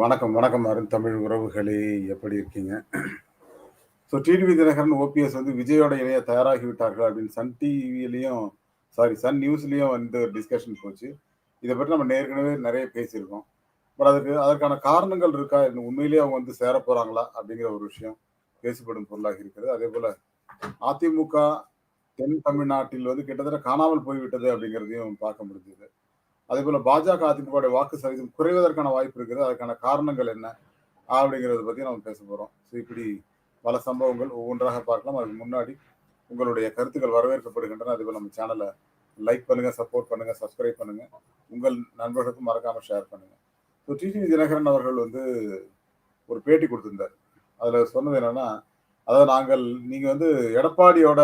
வணக்கம், வணக்கம் அருண் தமிழ் உறவுகளே! எப்படி இருக்கீங்க? ஸோ டிடிவி தினகரன், ஓபிஎஸ் வந்து விஜயோட இணைய தயாராகி விட்டார்கள் அப்படின்னு சன் டிவிலையும் சாரி சன் நியூஸ்லேயும் வந்து டிஸ்கஷன் போச்சு. இதை பற்றி நம்ம ஏற்கனவே நிறைய பேசியிருக்கோம். பட் அதுக்கு அதற்கான காரணங்கள் இருக்கா? உண்மையிலேயே அவங்க வந்து சேர போகிறாங்களா அப்படிங்கிற ஒரு விஷயம் பேசப்படும் பொருளாக இருக்கிறது. அதே போல் அதிமுக தென் தமிழ்நாட்டில் வந்து கிட்டத்தட்ட காணாமல் போய்விட்டது அப்படிங்கிறதையும் பார்க்க முடிஞ்சது. அதே போல பாஜக, அதிமுக வாக்கு சதவீதம் குறைவதற்கான வாய்ப்பு இருக்குது. அதற்கான காரணங்கள் என்ன? அப்படிங்கிறத பத்தி நம்ம பேச போறோம். ஸோ இப்படி பல சம்பவங்கள் ஒவ்வொன்றாக பார்க்கலாம். அதுக்கு முன்னாடி உங்களுடைய கருத்துக்கள் வரவேற்கப்படுகின்றன. அதேபோல நம்ம சேனலை லைக் பண்ணுங்க, சப்போர்ட் பண்ணுங்க, சப்ஸ்கிரைப் பண்ணுங்க. உங்கள் நண்பர்களுக்கும் மறக்காம ஷேர் பண்ணுங்க. ஸோ டிடி தினகரன் அவர்கள் வந்து ஒரு பேட்டி கொடுத்திருந்தார் அதுல சொன்னது என்னன்னா, அதாவது நாங்கள் நீங்க வந்து எடப்பாடியோட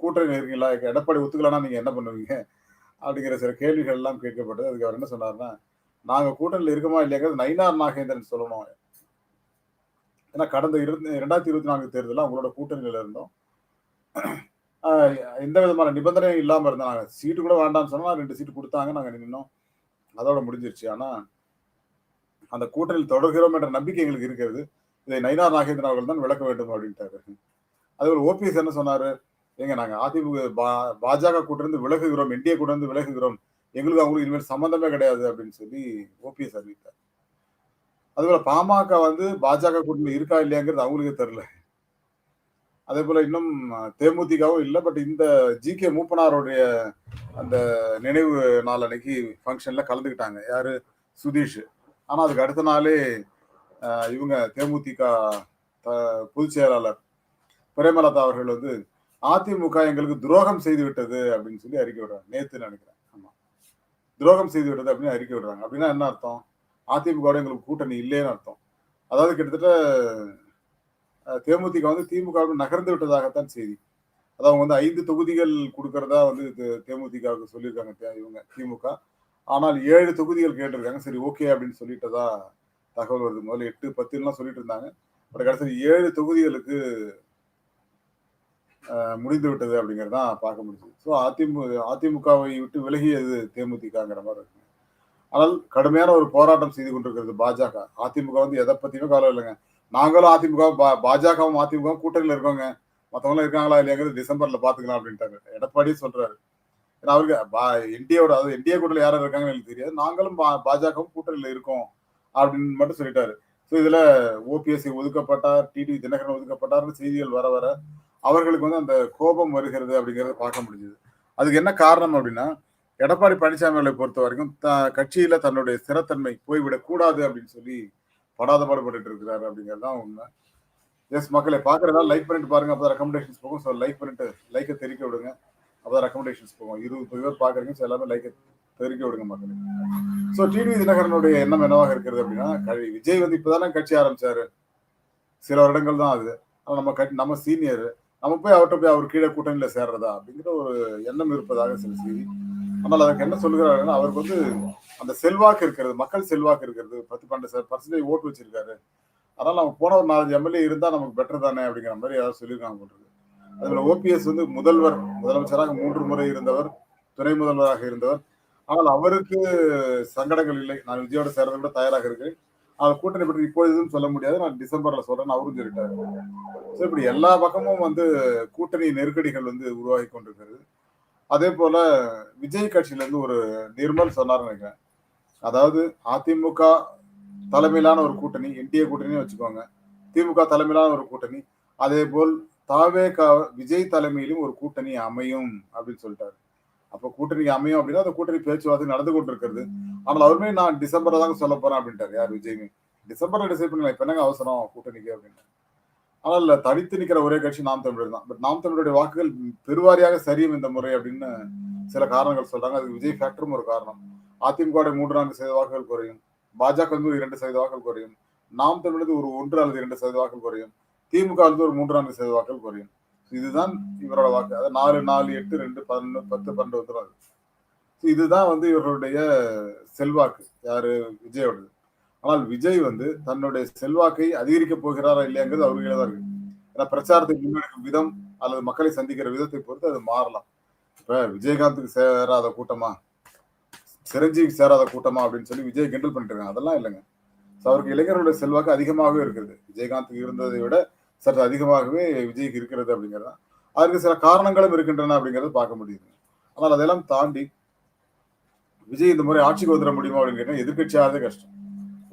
கூட்டணி இருக்கீங்களா? எடப்பாடி ஒத்துக்கலன்னா நீங்க என்ன பண்ணுவீங்க? அப்படிங்கிற சில கேள்விகள் எல்லாம் கேட்கப்பட்டது. அதுக்கு அவர் என்ன சொன்னாருன்னா, நாங்க கூட்டணியில் இருக்கோமா இல்லையாங்கிறது நயினார் நாகேந்திரன் சொல்லணும். ஏன்னா கடந்த இரு 2024 தேர்தல்ல அவங்களோட கூட்டணியில் இருந்தோம். எந்த விதமான நிபந்தனையும் இல்லாம இருந்தோம். நாங்க சீட்டு கூட வேண்டாம்னு சொன்னா ரெண்டு சீட்டு கொடுத்தாங்க நாங்க நின்னோம். அதோட முடிஞ்சிருச்சு. ஆனா அந்த கூட்டணியில் தொடர்கிறோம் என்ற நம்பிக்கை எங்களுக்கு இருக்கிறது. இதை நயினார் நாகேந்திரன் அவர்கள் தான் விளக்க வேண்டும் அப்படின்ட்டாரு. அதே ஓபிஎஸ் என்ன சொன்னாரு? ஏங்க நாங்க அதிமுக பா பாஜக கூட்டிலிருந்து விலகுகிறோம். என்டிஏ கூட்டிலிருந்து விலகுகிறோம். எங்களுக்கு அவங்களுக்கு இனிமேல் சம்பந்தமே கிடையாது அப்படின்னு சொல்லி ஓபிஎஸ் அறிவித்தார். அதுபோல பாமக வந்து பாஜக கூட்டணி இருக்கா இல்லையாங்கிறது அவங்களுக்கே தெரியல. அதேபோல இன்னும் தேமுதிகவும் இல்லை பட் இந்த ஜி.கே. மூப்பனாருடைய அந்த நினைவு நாள் அன்னைக்கு ஃபங்ஷன்ல கலந்துக்கிட்டாங்க. யாரு? சுதீஷ். ஆனா அதுக்கு அடுத்த நாளே இவங்க தேமுதிக பொதுச் செயலாளர் பிரேமலதா அவர்கள் வந்து அதிமுக எங்களுக்கு துரோகம் செய்து விட்டது அப்படின்னு சொல்லி அறிக்கை விடுறாங்க. நேத்து நினைக்கிறேன் ஆமா. துரோகம் செய்து விட்டது அப்படின்னு அறிக்கை விடுறாங்க. அப்படின்னா என்ன அர்த்தம்? அதிமுகவோட எங்களுக்கு கூட்டணி இல்லைன்னு அர்த்தம். அதாவது கிட்டத்தட்ட தேமுதிக வந்து திமுக நகர்ந்து விட்டதாகத்தான் செய்தி. அதாவது அவங்க வந்து ஐந்து தொகுதிகள் கொடுக்கறதா வந்து தேமுதிகவுக்கு சொல்லியிருக்காங்க இவங்க திமுக. ஆனால் ஏழு தொகுதிகள் கேட்டிருக்காங்க. சரி ஓகே அப்படின்னு சொல்லிட்டதா தகவல் வருது. முதல்ல 8, 10ன்லாம் சொல்லிட்டு இருந்தாங்க. பட் கடைசியில் ஏழு தொகுதிகளுக்கு முடிந்து விட்டது அப்படிங்கிறது தான் பார்க்க முடிஞ்சது. ஸோ அதிமுக அதிமுகவை விட்டு விலகியது தேமுதிகங்கிற மாதிரி இருக்கு. ஆனால் கடுமையான ஒரு போராட்டம் செய்து கொண்டிருக்கிறது பாஜக. அதிமுக வந்து எதை பற்றியுமே கவலை இல்லைங்க நாங்களும் அதிமுக பா பாஜகவும் அதிமுகவும் கூட்டணியில் இருக்கோங்க. மற்றவங்களும் இருக்காங்களா இல்லையாங்கிறது டிசம்பர்ல பார்த்துக்கலாம் அப்படின்ட்டாங்க. எடப்பாடியே சொல்றாரு. ஏன்னா அவருக்கு பா என்டிஏவோட அதாவது என்டிஏ கூட்டணியில யாரும் இருக்காங்கன்னு எனக்கு தெரியாது. நாங்களும் பா பாஜகவும் கூட்டணியில் இருக்கோம் அப்படின்னு மட்டும் சொல்லிட்டாரு. ஸோ இதுல ஓபிஎஸ்சி ஒதுக்கப்பட்டார், டிடிவி தினகரன் ஒதுக்கப்பட்டார்னு செய்திகள் வர வர அவர்களுக்கு வந்து அந்த கோபம் வருகிறது அப்படிங்கிறத பார்க்க முடிஞ்சது. அதுக்கு என்ன காரணம் அப்படின்னா, எடப்பாடி பழனிசாமி அவர்களை பொறுத்தவரைக்கும் த கட்சியில தன்னுடைய ஸ்திரத்தன்மை போய்விடக் கூடாது அப்படின்னு சொல்லி படாத பாடுபட்டு இருக்கிறாரு அப்படிங்கிறது தான் உண்மை. எஸ் மக்களை பார்க்கிறதா லைக் பண்ணிட்டு பாருங்க. அப்போ ரெக்கமெண்டேஷன்ஸ் போகும். ஸோ லைக் பண்ணிட்டு லைக்க தெரிக்க விடுங்க. அப்போ ரெக்கமெண்டேஷன்ஸ் போகும். 20 பேர் பார்க்குறீங்க. ஸோ எல்லாமே லைக்கை தெரிக்க விடுங்க மக்களே. ஸோ டிவி தினகரனுடைய எண்ணம் என்னவாக இருக்கிறது அப்படின்னா, கழி விஜய் வந்து இப்போதானே கட்சி ஆரம்பிச்சாரு. சில வருடங்கள் தான் அது ஆனால் நம்ம கட் நம்ம சீனியர். நம்ம போய் அவர்கிட்ட போய் அவர் கீழே கூட்டணியில சேர்றதா? அப்படிங்கிற ஒரு எண்ணம் இருப்பதாக சில செய்தி. ஆனால் அதற்கு என்ன சொல்லுகிறாருன்னா, அவருக்கு வந்து அந்த செல்வாக்கு இருக்கிறது. மக்கள் செல்வாக்கு இருக்கிறது. 10, 12% ஓட்டு வச்சிருக்காரு. அதனால நம்ம போன ஒரு 4, 5 எம்எல்ஏ இருந்தா நமக்கு பெட்டர் தானே அப்படிங்கிற மாதிரி ஏதாவது சொல்லியிருக்காங்க போல அதுல ஓபிஎஸ் வந்து முதல்வர், முதலமைச்சராக மூன்று முறை இருந்தவர். துணை முதல்வராக இருந்தவர். ஆனால் அவருக்கு சங்கடங்கள் இல்லை. நான் விஜயோட சேர்றதை விட தயாராக இருக்கிறேன். அந்த கூட்டணி பற்றி இப்போ எதுவும் சொல்ல முடியாது. நான் டிசம்பர்ல சொல்றேன்னு அவரும் சொல்லிட்டாரு. ஸோ இப்படி எல்லா பக்கமும் வந்து கூட்டணி நெருக்கடிகள் வந்து உருவாகி கொண்டிருக்கிறது. அதேபோல விஜய் கட்சியில இருந்து ஒரு நிர்மல் சொன்னார்னு நினைக்கிறேன். அதாவது அதிமுக தலைமையிலான ஒரு கூட்டணி, என்டிஏ கூட்டணின்னு வச்சுக்கோங்க. திமுக தலைமையிலான ஒரு கூட்டணி. அதே போல் தாவேக விஜய் தலைமையிலும் ஒரு கூட்டணி அமையும் அப்படின்னு சொல்லிட்டாரு. அப்ப கூட்டணி அமையும் அப்படின்னா, அந்த கூட்டணி பேச்சுவார்த்தை நடந்து கொண்டிருக்கிறது. ஆனால் அவருமே நான் டிசம்பர் தாங்க சொல்ல போறேன் அப்படின்ட்டாரு. யார் விஜய்மே. டிசம்பர்ல டிசைட் பண்ணலாம். இப்ப என்னங்க அவசரம் கூட்டணிக்கு அப்படின்னு. ஆனால் தனித்து நிக்கிற ஒரே கட்சி நாம் தமிழர் தான். பட் நாம் தமிழருடைய வாக்குகள் பெருவாரியாக சரியும் இந்த முறை அப்படின்னு சில காரணங்கள் சொல்றாங்க. அதுக்கு விஜய் ஃபேக்டரும் ஒரு காரணம். அதிமுக மூன்று நான்கு சதவீத வாக்குகள் குறையும். பாஜக வந்து ஒரு 2% வாக்குகள் குறையும். நாம் தமிழருக்கு ஒரு ஒன்று அல்லது இரண்டு சதவீத வாக்குகள் குறையும். திமுக வந்து ஒரு 3, 4% வாக்குகள் குறையும். இதுதான் இவரோட வாக்கு. அதாவது நாலு நாலு எட்டு ரெண்டு பதினொன்று பத்து பன்னெண்டு வந்துடும் இதுதான் வந்து இவருடைய செல்வாக்கு. யாரு? விஜயோடது. ஆனால் விஜய் வந்து தன்னுடைய செல்வாக்கை அதிகரிக்கப் போகிறாரா இல்லையாங்கிறது அவர் தான் இருக்கு. ஏன்னா பிரச்சாரத்தை முன்னெடுக்கும் விதம் அல்லது மக்களை சந்திக்கிற விதத்தை பொறுத்து அது மாறலாம். இப்ப விஜயகாந்துக்கு சேராத கூட்டமா? சிரஞ்சீவிக்கு சேராத கூட்டமா அப்படின்னு சொல்லி விஜய் கிண்டல் பண்ணிட்டு இருக்காங்க. அதெல்லாம் ஸோ அவருக்கு இளைஞர்களுடைய செல்வாக்கு அதிகமாகவே இருக்கிறது விஜயகாந்த் இருந்ததை விட சற்று அதிகமாகவே விஜய்க்கு இருக்கிறது அப்படிங்கிறது? தான் அதற்கு சில காரணங்களும் இருக்கின்றன அப்படிங்கறத பார்க்க முடியுது. ஆனால் அதெல்லாம் தாண்டி விஜய் இந்த முறை ஆட்சிக்கு வந்துட முடியுமா அப்படின்னு கேட்டால் எதிர்கட்சி கஷ்டம்.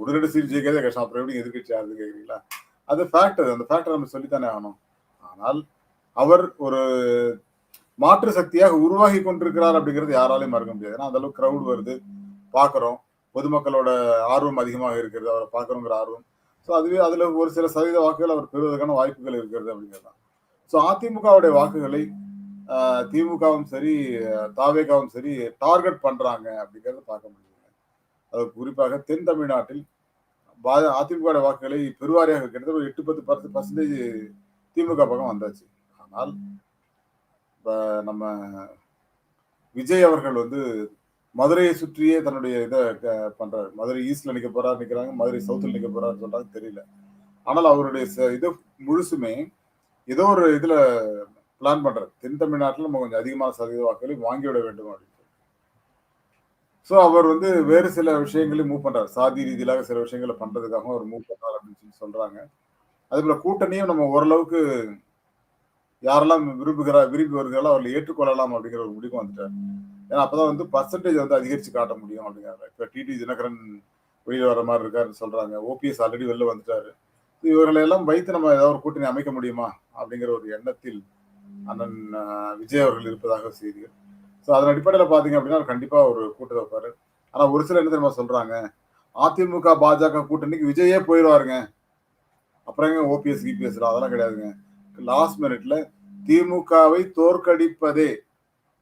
உடனடி சீட் ஜெயிக்கிறதே கஷ்டம். அப்புறம் எப்படி எதிர்கட்சி கேட்குறீங்களா அது ஃபேக்ட் அந்த ஃபேக்டர் நம்ம சொல்லித்தானே ஆகணும். ஆனால் அவர் ஒரு மாற்று சக்தியாக உருவாகி கொண்டிருக்கிறார் அப்படிங்கிறது யாராலையும் மறக்க முடியாது. ஏன்னா அந்த அளவுக்கு கிரௌட் வருது. பார்க்குறோம். பொதுமக்களோட ஆர்வம் அதிகமாக இருக்கிறது. அவரை பார்க்கணுங்கிற ஆர்வம் ஸோ அதுவே அதில் ஒரு சில சதவீத வாக்குகள் அவர் பெறுவதற்கான வாய்ப்புகள் இருக்கிறது அப்படிங்கிறது தான். ஸோ அதிமுகவுடைய வாக்குகளை திமுகவும் சரி தாவேகாவும் சரி டார்கெட் பண்ணுறாங்க அப்படிங்கிறத பார்க்க முடியுது அது குறிப்பாக தென் தமிழ்நாட்டில் அதிமுக வாக்குகளை பெருவாரியாக கிட்டத்தட்ட ஒரு எட்டு பத்து பத்து பர்சன்டேஜ் திமுக பக்கம் வந்தாச்சு. ஆனால் இப்போ நம்ம விஜய் அவர்கள் வந்து மதுரையை சுற்றியே தன்னுடைய இதை பண்றாரு. மதுரை ஈஸ்ட்ல நிக்க போறாரு நிக்கிறாங்க. மதுரை சவுத்தில் நிக்க போறாரு சொல்றாங்க. தெரியல. ஆனால் அவருடைய இது முழுசுமே ஏதோ ஒரு இதுல பிளான் பண்றாரு. தென் தமிழ்நாட்டில் நம்ம கொஞ்சம் அதிகமான சதவீத வாக்குகளை வாங்கிவிட வேண்டும் அப்படின்னு ஸோ அவர் வந்து வேறு சில விஷயங்களையும் மூவ் பண்றாரு. சாதி ரீதியிலாக சில விஷயங்களை பண்றதுக்காக அவர் மூவ் பண்றாரு அப்படின்னு சொல்லி சொல்றாங்க. அதே போல கூட்டணியும் நம்ம ஓரளவுக்கு யாரெல்லாம் விரும்புகிறா விரும்பி வருகிறாரோ அவர்களை ஏற்றுக்கொள்ளலாம் அப்படிங்கிற ஒரு முடிவு வந்துட்டார். ஏன்னா அப்பதான் வந்து பர்சன்டேஜ் வந்து அதிகரிச்சு காட்ட முடியும் அப்படிங்கிறாங்க. இப்ப டிடி தினகரன் வெளியில் வர மாதிரி இருக்காருன்னு சொல்றாங்க. ஓபிஎஸ் ஆல்ரெடி வெளில வந்துட்டாரு. இவர்களை எல்லாம் வைத்து நம்ம ஏதாவது ஒரு கூட்டணி அமைக்க முடியுமா? அப்படிங்கிற ஒரு எண்ணத்தில் அண்ணன் விஜய் அவர்கள் இருப்பதாக செய்திகள். ஸோ அதன் அடிப்படையில் பார்த்தீங்க அப்படின்னா கண்டிப்பாக ஒரு கூட்டத்தை வைப்பாரு. ஆனால் ஒரு சில என்ன தெரியுமா சொல்றாங்க? அதிமுக பாஜக கூட்டணிக்கு விஜயே போயிடுவாருங்க அப்புறம் எங்க ஓபிஎஸ் கிபிஎஸ் அதெல்லாம் கிடையாதுங்க. லாஸ்ட் மினிட்ல திமுகவை தோற்கடிப்பதே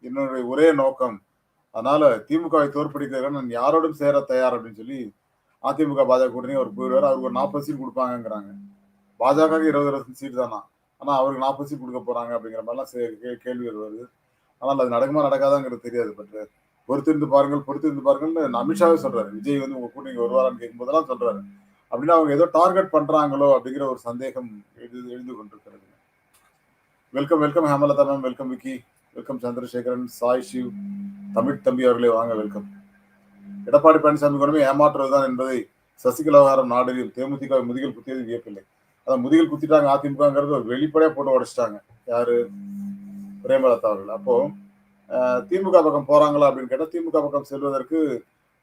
என்னுடைய ஒரே நோக்கம். அதனால திமுகவை தோற்கடிக்கிறதுக்கு நான் யாரோடும் சேர தயார் அப்படின்னு சொல்லி அதிமுக பாஜக கூட்டணி அவர் போயிடுவார். அவருக்கு ஒரு நாற்பது சீட் கொடுப்பாங்கிறாங்க பாஜக இருபது இருபது சீட் தானா? ஆனால் அவருக்கு நாற்பது சீட் கொடுக்க போறாங்க அப்படிங்கிற மாதிரிலாம் கேள்விகள் வருது ஆனால் அது நடக்குமா நடக்காதாங்கிறது தெரியாது. பட் பொறுத்திருந்து பாருங்கள் பொறுத்திருந்து பாருங்கள்னு அமித்ஷாவே சொல்றாரு. விஜய் வந்து உங்க கூட்டணி வருவாரான்னு கேட்கும்போதெல்லாம் சொல்றாரு. அப்படின்னா அவங்க ஏதோ டார்கெட் பண்றாங்களோ அப்படிங்கிற ஒரு சந்தேகம் எழுது எழுந்து கொண்டிருக்கிறது. Welcome welcome Hemalatha ma'am welcome Vicky. Welcome Chandrasekaran Sai Shiv Tamil தம்பி அவர்களே வாங்க வெல்கம். எடப்பாடி பழனிசாமி கூடமே ஏமாற்றுவதுதான் என்பதை சசிகலா விவகாரம் நாடறியும். தேமுதிக முதுகில் குத்தியது வியப்பில்லை. அதான் முதுகில் குத்திட்டாங்க அதிமுகங்கிறது ஒரு வெளிப்படையா போட்டு உடைச்சிட்டாங்க. யாரு? பிரேமலதா அவர்கள். அப்போ திமுக பக்கம் போறாங்களா அப்படின்னு கேட்டால் திமுக பக்கம் செல்வதற்கு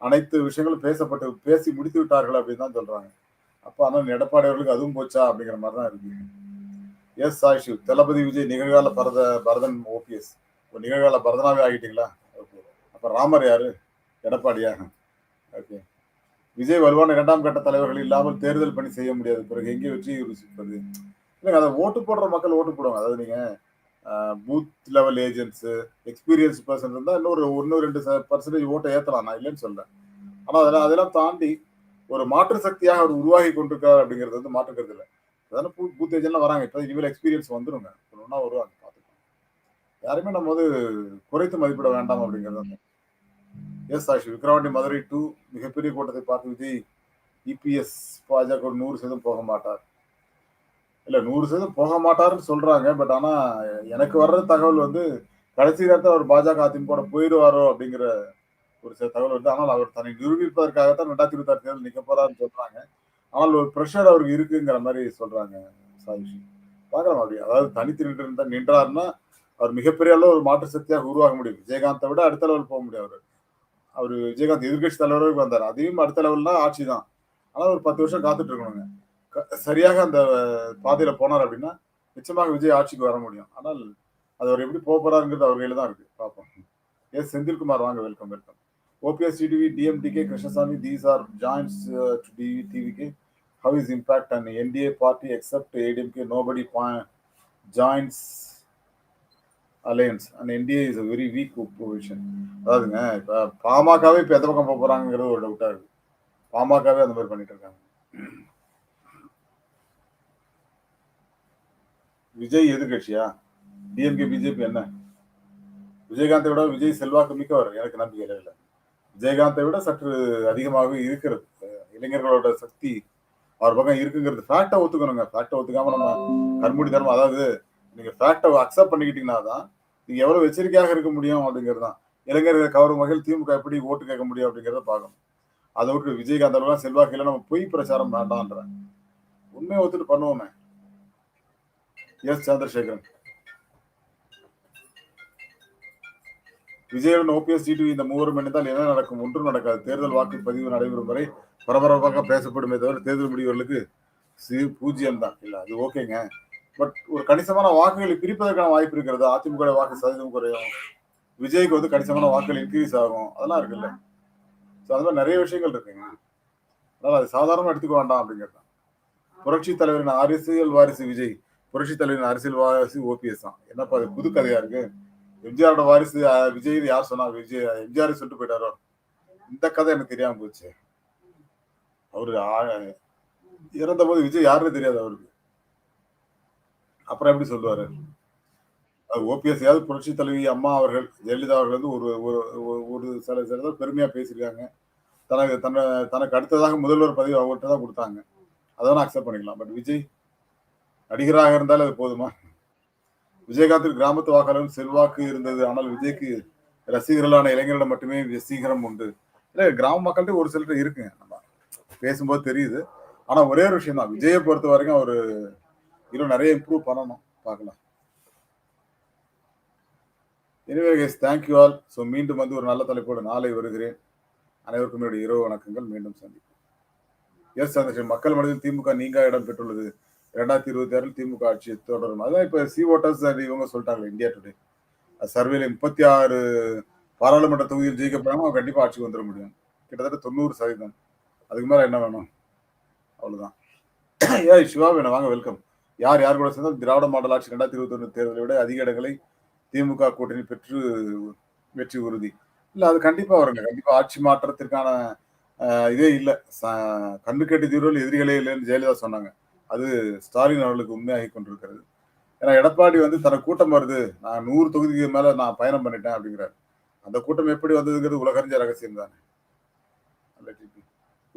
அனைத்து விஷயங்களும் பேசப்பட்டு பேசி முடித்து விட்டார்கள் அப்படின்னு தான் சொல்றாங்க. அப்போ ஆனால் எடப்பாடி அவர்களுக்கு அதுவும் போச்சா அப்படிங்கிற மாதிரி தான் இருக்கு. எஸ் சாய் சிவ் தளபதி விஜய் நிகழ்கால பரத பரதன் ஓபிஎஸ் இப்போ நிகழ்கால பரதனாவே ஆகிட்டீங்களா ஓகே அப்போ ராமர் யாரு எடப்பாடியா ஓகே விஜய் வலுவான இரண்டாம் கட்ட தலைவர்கள் இல்லாமல் தேர்தல் பணி செய்ய முடியாது பிறகு எங்கே வெற்றி ருசிப்பது இல்லைங்க அதை ஓட்டு போடுற மக்கள் ஓட்டு போடுவாங்க அதாவது நீங்கள் booth level agents experience person இருந்தால் இன்னொரு ஒன்று ரெண்டு பர்சன்டேஜ் ஓட்டை ஏற்றலாம் நான் இல்லைன்னு சொல்கிறேன் ஆனால் அதெல்லாம் அதெல்லாம் தாண்டி ஒரு மாற்று சக்தியாக அவர் உருவாகி கொண்டிருக்கார் அப்படிங்கிறது வந்து மாற்றுக்கிறது இல்லை அதான பூத் ஏஜென்ட்லாம் வராங்க. இப்போ இனிமேல் எக்ஸ்பீரியன்ஸ் வந்துருங்க. ஒன்றா வருவாங்க பார்த்துக்கலாம். யாருமே நம்ம வந்து குறைத்து மதிப்பிட வேண்டாம் அப்படிங்கிறது எஸ் ஆஷி விக்ரவாண்டி மதுரை டூ மிகப்பெரிய கூட்டத்தை பார்த்து விஜய் இபிஎஸ் பாஜக ஒரு நூறு சதவீதம் போக மாட்டார். இல்லை நூறு சதவீதம் போக மாட்டாருன்னு சொல்கிறாங்க பட் ஆனால் எனக்கு வர்ற தகவல் வந்து கடைசி நேரத்தில் அவர் பாஜக அதிமுக போயிடுவாரோ அப்படிங்கிற ஒரு சில தகவல் வருது. ஆனால் அவர் தன்னை நிரூபிப்பதற்காகத்தான் ரெண்டாயிரத்தி இருபத்தி ஆறு தேர்தல் நிற்க போறாருன்னு சொல்றாங்க. ஆனால் ஒரு ப்ரெஷர் அவருக்கு இருக்குங்கிற மாதிரி சொல்றாங்க சாதிஷி பார்க்கலாம் அப்படி. அதாவது தனித்து நின்று நின்றாருன்னா அவர் மிகப்பெரிய அளவு ஒரு மாற்று சக்தியாக உருவாக முடியும். விஜயகாந்தை விட அடுத்த லெவல் போக முடியும் அவர். அவர் விஜயகாந்த் எதிர்கட்சி தலைவராக வந்தார். அதையும் அடுத்த லெவல்னா ஆட்சி தான். ஆனால் ஒரு பத்து வருஷம் காத்துட்டு இருக்கணுங்க. சரியாக அந்த பாதையில போனார் அப்படின்னா நிச்சயமாக விஜய் ஆட்சிக்கு வர முடியும். ஆனால் அது அவர் எப்படி போக போறாருங்கிறது அவர் கையில தான் இருக்கு. பார்ப்போம். எஸ் செந்தில்குமார் வாங்க welcome welcome OPS TTV DMDK Krishnasamy these are joins to TV TVK how is impact and NDA party except ADMK nobody joins alliance and NDA is very weak position அதாவதுங்க இப்போ பாமகவே இப்போ எந்த பக்கம் போக போறாங்கிறது ஒரு டவுட்டாக இருக்குது பாமகவே அந்த மாதிரி பண்ணிட்டு இருக்காங்க. விஜய் எதிர்கட்சியா? டிஎம்கே பிஜேபி என்ன? விஜயகாந்தை விட விஜய் செல்வாக்கு மிக்கவர். எனக்கு நம்பிக்கை இல்லை. ஜெயகாந்தை விட சற்று அதிகமாகவே இருக்கிறது. இளைஞர்களோட சக்தி அவர் பக்கம் இருக்குங்கிறது ஃபேக்டை ஒத்துக்கணுங்க. ஃபேக்டை ஒத்துக்காம நம்ம கண்மூடி தரமா அதாவது நீங்க ஃபேக்டை அக்செப்ட் பண்ணிக்கிட்டீங்கன்னா தான் நீங்க எவ்வளவு எச்சரிக்கையாக இருக்க முடியும் அப்படிங்கிறது தான் இளைஞர்கள் கவரும் வகையில் திமுக எப்படி ஓட்டு கேட்க முடியும் அப்படிங்கிறத பார்க்கணும். அதை விட்டு விஜயகாந்த் அளவுலாம் செல்வாக்கு நம்ம பொய் பிரச்சாரம் வேண்டாம்ன்றேன் உண்மையை ஒத்துட்டு பண்ணுவோமே. எஸ். சந்திரசேகரன். விஜயுடன் ஓபிஎஸ் டிடிவி இந்த மூவரும் இணைந்தால் என்ன நடக்கும்? ஒன்றும் நடக்காது. தேர்தல் வாக்குப்பதிவு நடைபெறும் வரை பரபரப்பாக பேசப்படுமே தவிர தேர்தல் முடிவுகளுக்கு சிறு பூஜ்ஜியம் தான். இல்லை அது ஓகேங்க. பட் ஒரு கணிசமான வாக்குகளை பிரிப்பதற்கான வாய்ப்பு இருக்கிறது. அதிமுக வாக்கு சதவீதம் குறையும். விஜய்க்கு வந்து கணிசமான வாக்குகள் இன்க்ரீஸ் ஆகும். அதெல்லாம் இருக்குல்ல. ஸோ அது மாதிரி நிறைய விஷயங்கள் இருக்குங்க. அதனால அது சாதாரணமாக எடுத்துக்க வேண்டாம் அப்படிங்கிறது புரட்சி தலைவரின் அரசியல் வாரிசு விஜய். புரட்சி தலைவரின் அரசியல் வாரிசு ஓபிஎஸ் தான். என்னப்பா அது புது கதையா இருக்கு? எம்ஜிஆரோட வாரிசு விஜய் யார் சொன்னா விஜய் எம்ஜிஆர் சொல்லிட்டு போயிட்டாரோ? இந்த கதை எனக்கு தெரியாம போச்சு. அவரு இறந்த போது விஜய் யாருன்னு தெரியாது அவருக்கு. அப்புறம் எப்படி சொல்லுவாரு? ஓபிஎஸ் யாவது புரட்சி தலைவி அம்மா அவர்கள் ஜெயலலிதா அவர்கள் வந்து ஒரு ஒரு ஒரு- சில சில பெருமையா பேசியிருக்காங்க. தனக்கு தன்னை தனக்கு அடுத்ததாக முதல்வர் பதவி அவர்கிட்ட தான் கொடுத்தாங்க. அதை அக்செப்ட் பண்ணிக்கலாம். பட் விஜய் நடிகராக இருந்தாலும் அது போதுமா? விஜயகாந்தில் கிராமத்து வாக்காளர்கள் செல்வாக்கு இருந்தது. ஆனால் விஜய்க்கு ரசிகர்களான இளைஞர்களிடம் மட்டுமே சீக்கிரம் உண்டு. இல்லை கிராம மக்கள்கிட்ட ஒரு சிலர் இருக்குங்க நம்ம பேசும்போது தெரியுது. ஆனா ஒரே ஒரு விஷயம் தான். விஜயை பொறுத்த வரைக்கும் அவரு இன்னும் நிறைய இம்ப்ரூவ் பண்ணணும். பார்க்கலாம். எனவே கைஸ் தேங்க்யூ ஆல் ஸோ மீண்டும் வந்து ஒரு நல்ல தலைப்போடு நாளை வருகிறேன். அனைவருக்கும் என்னுடைய இரவு வணக்கங்கள். மீண்டும் சந்திப்போம். எஸ் சந்திரசேகர் மக்கள் மனதில் திமுக நீங்க இடம் பெற்றுள்ளது. ரெண்டாயிரத்தி இருபத்தி ஆறில் திமுக ஆட்சி தொடரும். அதான் இப்போ சி ஓட்டர்ஸ் இவங்க சொல்லிட்டாங்க இந்தியா டுடே சர்வேல முப்பத்தி ஆறு பாராளுமன்ற தொகுதியில் ஜெயிக்க போறாங்க அவங்க கண்டிப்பாக ஆட்சிக்கு வந்துட முடியும். கிட்டத்தட்ட தொண்ணூறு சதவீதம். அதுக்கு மேலே என்ன வேணும்? அவ்வளோதான் ஏ சிவா வேணும். வாங்க வெல்கம் யார் யார் கூட சேர்ந்தாலும் திராவிட மாடல் ஆட்சி ரெண்டாயிரத்தி இருபத்தி ஒன்று தேர்தலை விட அதிக இடங்களை திமுக கூட்டணி பெற்று வெற்றி உறுதி. இல்லை அது கண்டிப்பாக வருங்க. கண்டிப்பாக ஆட்சி மாற்றத்திற்கான இதே இல்லை. கண்ணு கட்டி தீர்வில் எதிரிகளே இல்லைன்னு ஜெயலலிதா சொன்னாங்க. அது ஸ்டாலின் அவர்களுக்கு உண்மையாகி கொண்டிருக்கிறது. ஏன்னா எடப்பாடி வந்து தன கூட்டம் வருது. நான் நூறு தொகுதிக்கு மேல நான் பயணம் பண்ணிட்டேன் அப்படிங்கிறார். அந்த கூட்டம் எப்படி வந்ததுங்கிறது உலகறிஞ்ச ரகசியம் தானே.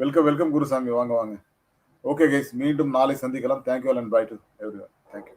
Welcome welcome Gurusamy. வாங்க வாங்க. ஓகே கைஸ் மீண்டும் நாளை சந்திக்கலாம். Thank you and bye to everyone thank you